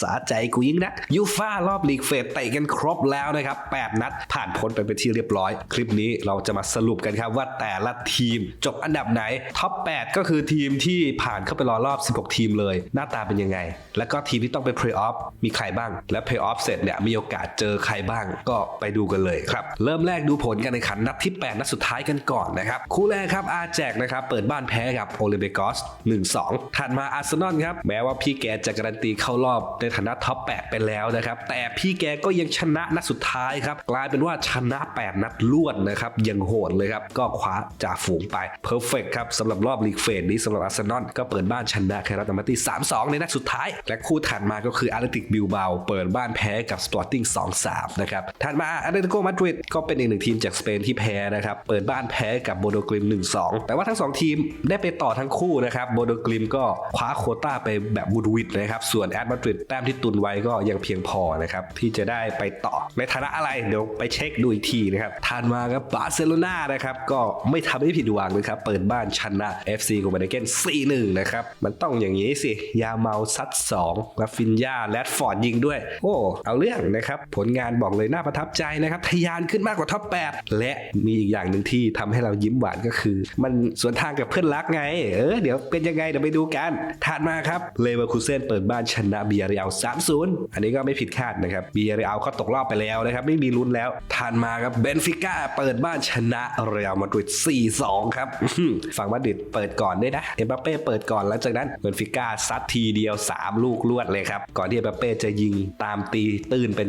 สาใจกูยิ่งนักยูฟ่ารอบลีกเฟสเตะกันครบแล้วนะครับ 8 นัดผ่านพ้นไปเป็นที่เรียบร้อย คลิปนี้เราจะมาสรุปกันครับว่าแต่ละทีมจบอันดับไหนท็อป 8 ก็คือทีมที่ผ่านเข้าไปรอรอบ 16 ทีมเลย หน้าตาเป็นยังไง แล้วก็ทีมที่ต้องไปเพลย์ออฟมีใครบ้าง และเพลย์ออฟเสร็จเนี่ยมีโอกาสเจอใครบ้างก็ไปดูกันเลยครับ เริ่มแรกดูผลการแข่งขันนัดที่ 8 นัดสุดท้ายกันก่อนนะครับคู่แรกครับอาแจกนะครับเปิดบ้านแพ้กับโอลิเบกอส1-2ถัดมาอาร์เซนอลครับแม้ว่าพี่แกจะการันตีเข้ารอบในฐานะท็อป8ไปแล้วนะครับ แต่พี่แกก็ยังชนะนัดสุดท้ายครับ กลายเป็นว่าชนะ 8 นัดรวดนะครับ ยังโหดเลยครับ ก็คว้าจ่าฝูงไปเพอร์เฟกครับสำหรับรอบลีกเฟสนี้สำหรับอาร์เซนอลก็เปิดบ้านชนะแคราตามาตี3-2 ในนัดสุดท้าย และคู่ถัดมาก็คืออาร์เ t ติกบิลเบาเปิดบ้านแพ้กับสปอร์ติ้ง2-3นะครับถัดมาอาร์เตโกมาดริดก็เป็นอีกหนึ่งทีมจากสเปนที่แพ้นะครับเปิดบ้านแพ้กับโบโดกริม 1-2 แต่ว่าทั้ง 2 ทีมได้ไปต่อทั้งคู่นะครับโบโดกริมก็คว้าโคต้าไปแบบวูดวิดนะครับส่วนแอดมาดริดแต้มที่ตุนไว้ก็ยังเพียงพอนะครับที่จะได้ไปต่อในฐานะอะไรเดี๋ยวไปเช็คดูอีกทีนะครับถัดมาครับบาร์เซโลนานะครับก็ไม่ทำให้ผิดหวังเลยครับเปิดบ้านชนะ FC โคเปนเฮเกน4-1นะครับมันต้องอย่างนี้สิยาเมาซัด2แลฟินยาแรดฟอร์ดยิงด้วย โอ้เอาเรื่องนะครับผลงานบอกเลยน่าประทับใจนะครับทะยานขึ้นมากกว่าท็อป8และมีอีกอย่างหนึ่งที่ทำให้เรายิ้มหวานก็คือ มันสวนทางกับเพื่อนรักไง เออเดี๋ยวเป็นยังไงเดี๋ยวไปดูกันถัดมาครับเลเวอร์คูเซนเปิดบ้านชนะเบียร์เรียล3-0อันนี้ก็ไม่ผิดคาดนะครับเบียร์เรียลก็ตกรอบไปแล้วนะครับไม่มีลุ้นแล้วถัดมาครับเบนฟิก้าเปิดบ้านชนะเรอัลมาดริด4-2 ครับฝั่งมาดริดเปิดก่อนด้วยนะเอ็มบัปเป้เปิดก่อนแล้วจากนั้นเบนฟิก้าซัดทีเดียว 3 ลูกลวดเลยครับ ก่อนที่เอ็มบัปเป้จะยิงตามตีตื้นเป็น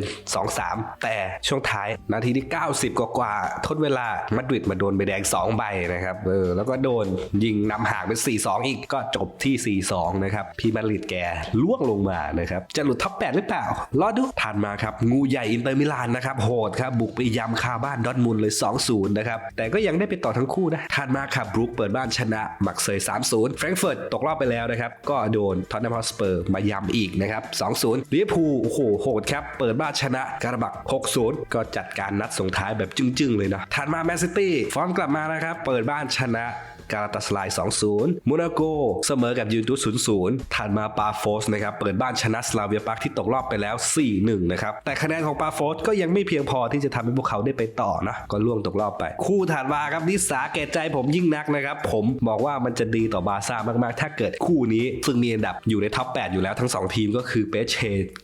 2-3 แต่ช่วงท้ายนาทีที่ 90 กว่ากว่าๆทดเวลามาดริดมาโดนใบแดง 2 ใบนะครับเออแล้วก็โดนยิงนำห่างเป็น 4-2 อีกก็จบที่ 4-2 นะครับพี่มาดริดแกล่วงลงมานะครับจะหลุดท็อป 8 หรือเปล่ารอดูถัดมาครับ งูใหญ่อินเตอร์มิลานนะครับโหดครับบุกไปยำคาบ้านดอทมุนด์เลย 2-0 นะครับ แต่ก็ยังได้ไปต่อทั้งคู่นะถัดมาครับบรุกเปิดบ้านชนะมักเซย 3-0 แฟรงก์เฟิร์ตตกรอบไปแล้วนะครับ ก็โดนท็อตแนมฮอสเปอร์มายำอีกนะครับ 2-0ลิเวอร์พูลโอ้โหโหดครับเปิดบ้านชนะการบัก 6-0 ก็จัดการนัดส่งท้ายแบบจึ้งๆเลยนะถัดมาแมนซิตี้ฟอร์มกลับมานะครับเปิดบ้านชนะ กาลาตาสไลาย 2-0โมนาโก เสมอกับยูทูส0-0 ถัดมาปาโฟสนะครับ เปิดบ้านชนะสลาเวียปักที่ตกรอบไปแล้ว 4-1 นะครับ แต่คะแนนของปาโฟสก็ยังไม่เพียงพอที่จะทำให้พวกเขาได้ไปต่อนะ ก็ล่วงตกรอบไป คู่ถัดมาครับนิสาแก่ใจผมยิ่งนักนะครับ ผมบอกว่ามันจะดีต่อบาซ่ามากๆ ถ้าเกิดคู่นี้ซึ่งมีอันดับอยู่ในท็อป 8 อยู่แล้วทั้ง 2 ทีมก็คือเปเช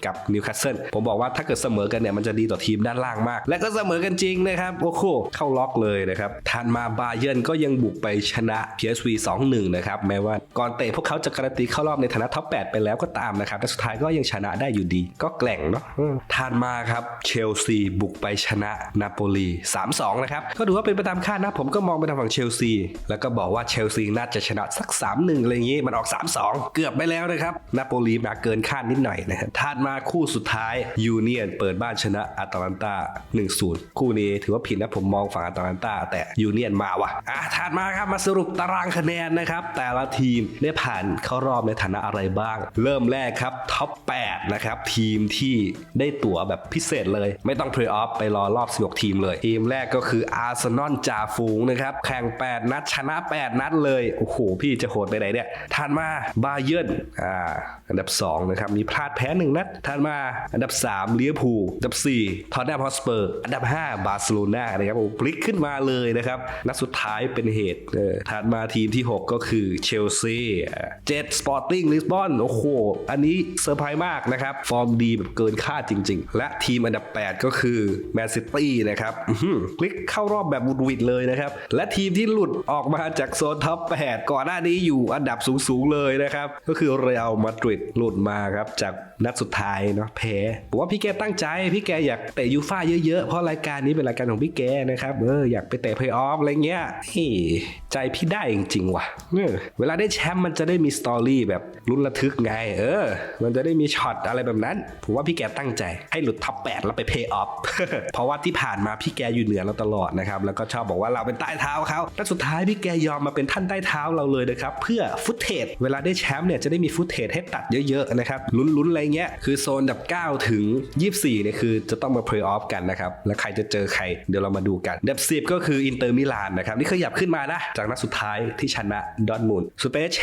กับนิวคาสเซิลผมบอกว่าถ้าเกิดเสมอกันเนี่ยมันจะดีต่อทีมด้านล่างมาก และก็เสมอกันจริงนะครับโอ้โหเข้าล็อกเลยนะครับถัดมาบาเยิร์นก็ยังบุกไปชนะ PSV 2-1 นะครับ แม้ว่าก่อนเตะพวกเขาจะการันตีเข้ารอบในฐานะท็อป 8 ไปแล้วก็ตามนะครับแต่สุดท้ายก็ยังชนะได้อยู่ดี ก็แกล่งเนาะอืมถัดมาครับเชลซีบุกไปชนะนาโปลี 3-2 นะครับ ก็ถือว่าเป็นไปตามคาดนะ ผมก็มองไปทางฝั่งเชลซี แล้วก็บอกว่าเชลซีน่าจะชนะสัก 3-1 อะไรอย่างงี้ มันออก 3-2 เกือบไปแล้วนะครับ นาโปลีมาเกินคาดนิดหน่อยนะครับถัดมาคู่สุดท้ายยูเนียนเปิดบ้านชนะอาตาลันตา1-0 คู่นี้ถือว่าผิดนะผมมองฝั่งอาตาลันตาแต่ยูเนียนมาว่ะอะถัดมาครับมาสรุปตารางคะแนนนะครับ แต่ละทีมได้ผ่านเข้ารอบในฐานะอะไรบ้าง เริ่มแรกครับท็อป 8 นะครับ ทีมที่ได้ตั๋วแบบพิเศษเลย ไม่ต้องเพลย์ออฟไปรอรอบ 16 ทีมเลย ทีมแรกก็คืออาร์เซนอลจ่าฝูงนะครับ แข่ง 8 นัดชนะ 8 นัดเลย โอ้โห พี่จะโหดไปไหนเนี่ยถัดมาบาเยิร์นอ่าอันดับ 2 นะครับ มีพลาดแพ้ 1 นัดถัดมาอันดับ3ลิเวอร์พูอันดับ 4ทอตแนมฮอสเปอร์ อันดับ 5 บาร์เซโลนานะครับโอ้พลิกขึ้นมาเลยนะครับนัดสุดท้ายเป็นเหตุเออถัดมาทีมที่ 6 ก็คือเชลซีเจ็ดสปอร์ติ้งลิสบอนโอ้โห อันนี้เซอร์ไพรส์มากนะครับ ฟอร์มดีแบบเกินคาดจริง ๆ และทีมอันดับ 8 ก็คือแมนซิตี้นะครับอื้อหือพลิกเข้ารอบแบบวุดวิดเลยนะครับ และทีมที่หลุดออกมาจากโซนท็อป8ก่อนหน้านี้อยู่อันดับสูง ๆ เลยนะครับ ก็คือเรอัลมาดริดหลุดมาครับ จากนัดสุดท้ายเนาะแพ้ผมว่าพี่แกตั้งใจ พี่แกอยากเตะยูฟ่าเยอะๆ เพราะรายการนี้เป็นรายการของพี่แกนะครับเอออยากไปเตะเพลย์ออฟอะไรเงี้ยเฮ้ยใจพี่ได้จริงๆว่ะเออเวลาได้แชมป์มันจะได้มีสตอรี่แบบลุ้นระทึกไง เออ มันจะได้มีช็อตอะไรแบบนั้น ผมว่าพี่แกตั้งใจ ให้หลุดท็อป8แล้วไปเพย์ออฟ เพราะว่าที่ผ่านมาพี่แกอยู่เหนือเราตลอดนะครับ แล้วก็ชอบบอกว่าเราเป็นใต้เท้าเขาแล้วสุดท้ายพี่แกยอมมาเป็นท่านใต้เท้าเราเลยนะครับ เพื่อฟุตเทจ เวลาได้แชมป์เนี่ยจะได้มีฟุตเทจให้ตัดเยอะๆนะครับ ลุ้นๆอะไรเงี้ย คือโซนดับ 9 ถึง 24เนี่ยคือจะต้องมาเพลย์ออฟกันนะครับ แล้วใครจะเจอใคร เดี๋ยวเรามาดูกันดับ10 ก็คืออินเตอร์มิลานนะครับ นี่ขยับขึ้นมานะ จากนัดสุดดท้ายที่ชนะดอทมุนด์สเปเช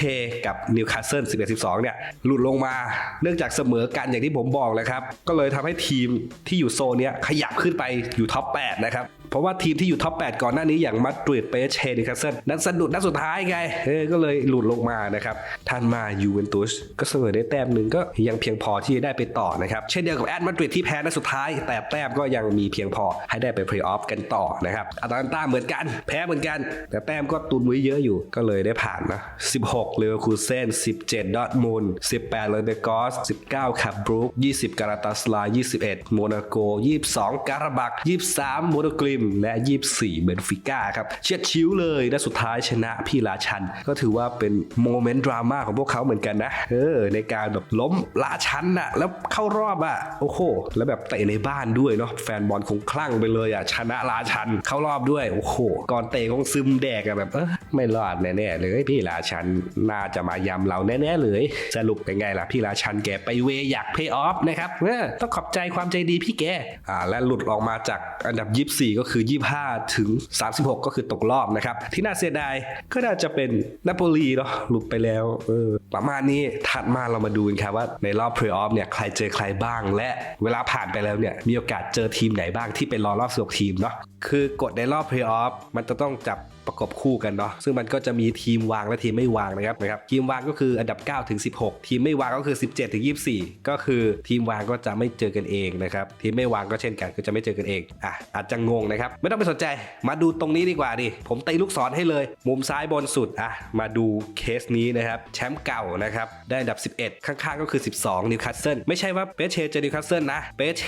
กับนิวคาสเซิล11-12 เนี่ย หลุดลงมา เนื่องจากเสมอกันอย่างที่ผมบอกเลยครับ ก็เลยทำให้ทีมที่อยู่โซนเนี้ยขยับขึ้นไปอยู่ท็อป 8 นะครับ เพราะว่าทีมที่อยู่ท็อป 8 ก่อนหน้านี้อย่างมาดริดเปเชนิวคาสเซิลนั้นสะดุดนัดสุดท้ายไงเออก็เลยหลุดลงมานะครับทันมายูเวนตุสก็เสมอได้แต้มหนึ่งก็ยังเพียงพอที่จะได้ไปต่อนะครับเช่นเดียวกับแอตมาดริดที่แพ้นัดสุดท้าย แต่แต้มก็ยังมีเพียงพอให้ได้ไปเพลย์ออฟกันต่อนะครับอาตาลันตาเหมือนกันแพ้เหมือนกัน แต่แต้มก็ตุนไว้เยอะอยู่ก็เลยได้ผ่านนะ 16เลเวอร์คูเซน17 ดอทมุนด์18เลเบกอส19คับบรูค20 การาตาสลา21 โมนาโก 22 การาบัก 23 โมโนกริม และ 24 เบนฟิก้าครับเฉียดชิวเลยและสุดท้ายชนะพี่ราชัน ก็ถือว่าเป็นโมเมนต์ดราม่าของพวกเขาเหมือนกันนะเออในการแบบล้มราชันน่ะแล้วเข้ารอบอะโอ้โห แล้วแบบเตะในบ้านด้วยเนาะแฟนบอลคงคลั่งไปเลยอะชนะราชันเข้ารอบด้วยโอ้โหก่อนเตะคงซึมแดกอะแบบเออไม่รอดแน่ๆเลยพี่ราชันน่าจะมายำเราแน่ๆเลย สรุปเป็นไงล่ะพี่ราชันแกไปเวอยากเพย์ออฟนะครับเออต้องขอบใจความใจดีพี่แกอ่าและหลุดออกมาจากอันดับ 24 ก็คือ 25 ถึง 36 ก็คือตกรอบนะครับ ที่น่าเสียดายก็น่าจะเป็นนาโปลีเนาะหลุดไปแล้วเออประมาณนี้ถัดมาเรามาดูกันครับว่าในรอบเพลย์ออฟเนี่ยใครเจอใครบ้าง และเวลาผ่านไปแล้วเนี่ยมีโอกาสเจอทีมไหนบ้างที่เป็นรอรอบ16ทีมเนาะคือกฎในรอบเพลย์ออฟมันจะต้องจับ ประกบคู่กันเนาะซึ่งมันก็จะมีทีมวางและทีมไม่วางนะครับนะครับทีมวางก็คืออันดับ 9 ถึง 16 ทีมไม่วางก็คือ 17 ถึง 24 ก็คือทีมวางก็จะไม่เจอกันเองนะครับทีมไม่วางก็เช่นกันก็จะไม่เจอกันเองอะอาจจะงงนะครับไม่ต้องไปสนใจมาดูตรงนี้ดีกว่าดิผมตีลูกศรให้เลย มุมซ้ายบนสุดอะมาดูเคสนี้นะครับแชมป์เก่านะครับได้อันดับ 11 ข้างๆก็คือ 12นิวคาสเซิลไม่ใช่ว่าเปเชเจอนิวคาสเซิลนะเปเช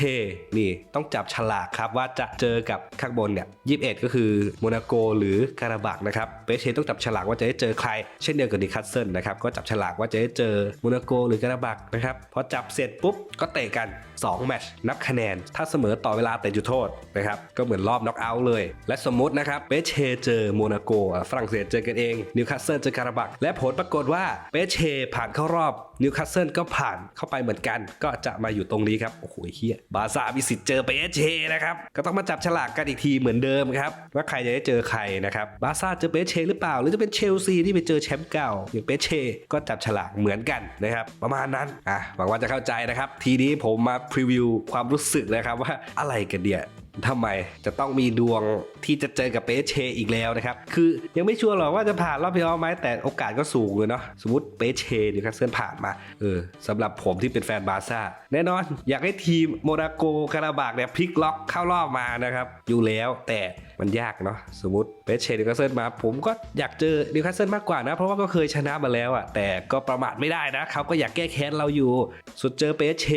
นี่ต้องจับฉลากครับว่าจะเจอกับข้างบนเนี่ย21 ก็คือโมนาโกหรือการาบักนะครับเปเชต้องจับฉลากว่าจะได้เจอใคร เช่นเดียวกับนิคัสเซิลนะครับก็จับฉลากว่าจะได้เจอโมนาโกหรือการาบักนะครับพอจับเสร็จปุ๊บก็เตะกัน 2 แมตช์นับคะแนน ถ้าเสมอต่อเวลาเตะจุดโทษนะครับ ก็เหมือนรอบน็อกเอาท์เลย และสมมตินะครับเปเชเจอโมนาโกอะฝรั่งเศสเจอกันเอง นิวคาสเซิลเจอการาบัก และผลปรากฏว่าเปเชผ่านเข้ารอบนิวคาสเซิลก็ผ่านเข้าไปเหมือนกัน ก็จะมาอยู่ตรงนี้ครับ โอ้โหเฮียบาร์ซ่ามีสิทธิ์เจอเปเชนะครับ ก็ต้องมาจับฉลากกันอีกทีเหมือนเดิมครับว่าใครจะได้เจอใครนะครับบาร์ซ่าเจอเปเชหรือเปล่า หรือจะเป็นเชลซีที่ไปเจอแชมป์เก่าอย่างเปเชก็จับฉลากเหมือนกันนะครับประมาณนั้นอะหวังว่าจะเข้าใจนะครับทีนี้ผมมาพรีวิวความรู้สึกนะครับว่าอะไรกันเดียทำไมจะต้องมีดวงที่จะเจอกับเปเชอีกแล้วนะครับ คือยังไม่ชัวร์หรอกว่าจะผ่านรอบเพลย์ออฟไหมแต่โอกาสก็สูงเลยเนาะสมมติเปเชนิวคาสเซิลผ่านมาเออสำหรับผมที่เป็นแฟนบาร์ซ่าแน่นอน อยากให้ทีมโมนาโกคาราบากเนี่ยพลิกล็อกเข้ารอบมานะครับ อยู่แล้วแต่มันยากเนาะสมมติเปเชนิวคาสเซิลมา ผมก็อยากเจอนิวคาสเซิลมากกว่านะ เพราะว่าก็เคยชนะมาแล้วอะแต่ก็ประมาทไม่ได้นะเขาก็อยากแก้แค้นเราอยู่ สุดเจอเปเช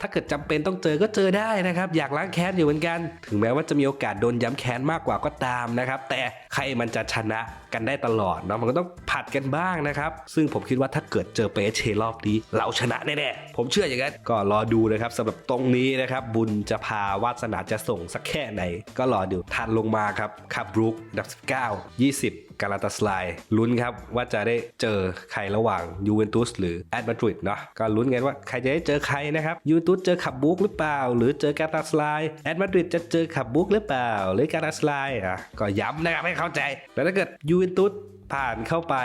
ถ้าเกิดจำเป็นต้องเจอก็เจอได้นะครับ อยากล้างแค้นอยู่เหมือนกัน ถึงแม้ว่าจะมีโอกาสโดนย้ำแค้นมากกว่าก็ตามนะครับ แต่ใครมันจะชนะกันได้ตลอดเนาะมันก็ต้องผัดกันบ้างนะครับ ซึ่งผมคิดว่าถ้าเกิดเจอเปเชรอบนี้ เราชนะแน่ๆผมเชื่ออย่างนั้นก็รอดูนะครับสำหรับตรงนี้นะครับ บุญจะพาวาสนาจะส่งสักแค่ไหน ก็รอดูทันลงมาครับคาบรุกดับ19 20 กาลาตาสไลลุ้นครับว่าจะได้เจอใครระหว่างยูเวนตุสหรือแอตมาดริดเนาะก็ลุ้นกันว่าใครจะได้เจอใครนะครับยูเวนตุสเจอขับบุกหรือเปล่า หรือเจอกาลาตาสไลแอตมาดริดจะเจอขับบุกหรือเปล่า หรือกาลาตาสไลอะก็ย้ำนะครับให้เข้าใจ แล้วถ้าเกิดยูเวนตุสผ่านเข้าไป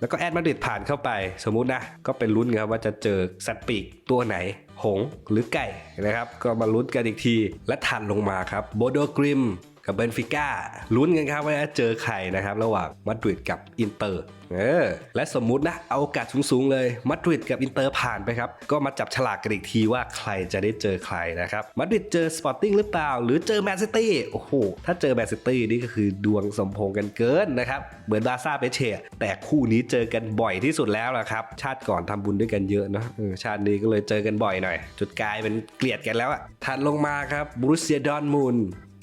แล้วก็แอดมาดริดผ่านเข้าไป สมมุตินะ ก็เป็นลุ้นครับว่าจะเจอสัตว์ปีกตัวไหน หงหรือไก่นะครับ ก็มาลุ้นกันอีกที และทันลงมาครับโบโดกริม กับเบนฟิก้าลุ้นกันครับว่าจะเจอใครนะครับระหว่างมาดริดกับอินเตอร์เออและสมมุตินะเอาโอกาสสูงๆเลยมาดริดกับอินเตอร์ผ่านไปครับ ก็มาจับฉลากกันอีกทีว่าใครจะได้เจอใครนะครับมาดริดเจอสปอร์ติ้งหรือเปล่า หรือเจอแมนซิตี้โอ้โห ถ้าเจอแมนซิตี้นี่ก็คือดวงสมพงกันเกินนะครับ เหมือนบาซ่าเปเช่แต่คู่นี้เจอกันบ่อยที่สุดแล้วล่ะครับ ชาติก่อนทำบุญด้วยกันเยอะนะออชาตินี้ก็เลยเจอกันบ่อยหน่อย จุดกลายเป็นเกลียดกันแล้วอะถัดลงมาครับบรูเซียดอนมูน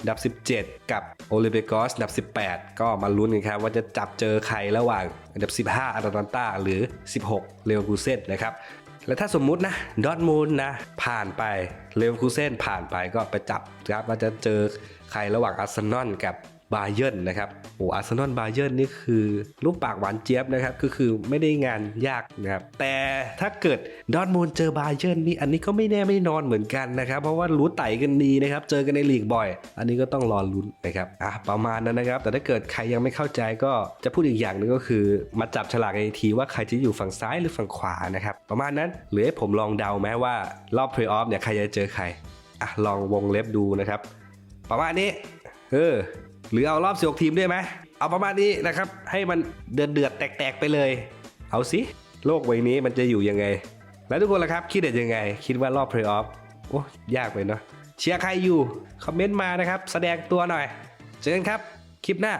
ดับ 17 กับโอลิเบกอสอันดับ 18 ก็มาลุ้นกันครับว่าจะจับเจอใครระหว่างอันดับ 15อาร์ตันตาหรือ 16 เลวคูเซนนะครับและถ้าสมมุตินะดอทมูลนะผ่านไปเลวคูเซนผ่านไปก็ไปจับครับว่าจะเจอใครระหว่างอาร์เซนอลกับ บาเยิร์นนะครับโอ้อาร์เซนอลบาเยิร์นนี่คือรูปปากหวานเจี๊ยบนะครับก็คือไม่ได้งานยากนะครับแต่ถ้าเกิดดอร์ทมูลเจอบาเยิร์นนี่อันนี้ก็ไม่แน่ไม่นอนเหมือนกันนะครับเพราะว่ารู้ไต่กันดีนะครับเจอกันในลีกบ่อย อันนี้ก็ต้องรอลุ้นนะครับอะประมาณนั้นนะครับแต่ถ้าเกิดใครยังไม่เข้าใจก็จะพูดอีกอย่างหนึงก็คือ มาจับฉลากในทีว่าใครจะอยู่ฝั่งซ้ายหรือฝั่งขวานะครับประมาณนั้นหรือให้ผมลองเดาไหมว่ารอบเพลย์ออฟเนี่ยใครจะเจอใครอะลองวงเล็บดูนะครับ ประมาณนี้เออ หรือเอารอบสิบทีมด้วยไหมเอาประมาณนี้นะครับ ให้มันเดือดเดือดๆแตกๆไปเลย เอาสิ โลกใบนี้มันจะอยู่ยังไง แล้วทุกคนล่ะครับคิดเด็ดยังไง คิดว่ารอบเพลย์ออฟโอ้ยากไปเนาะเชียร์ใครอยู่ คอมเมนต์มานะครับ แสดงตัวหน่อย เจอกันครับ คลิปหน้า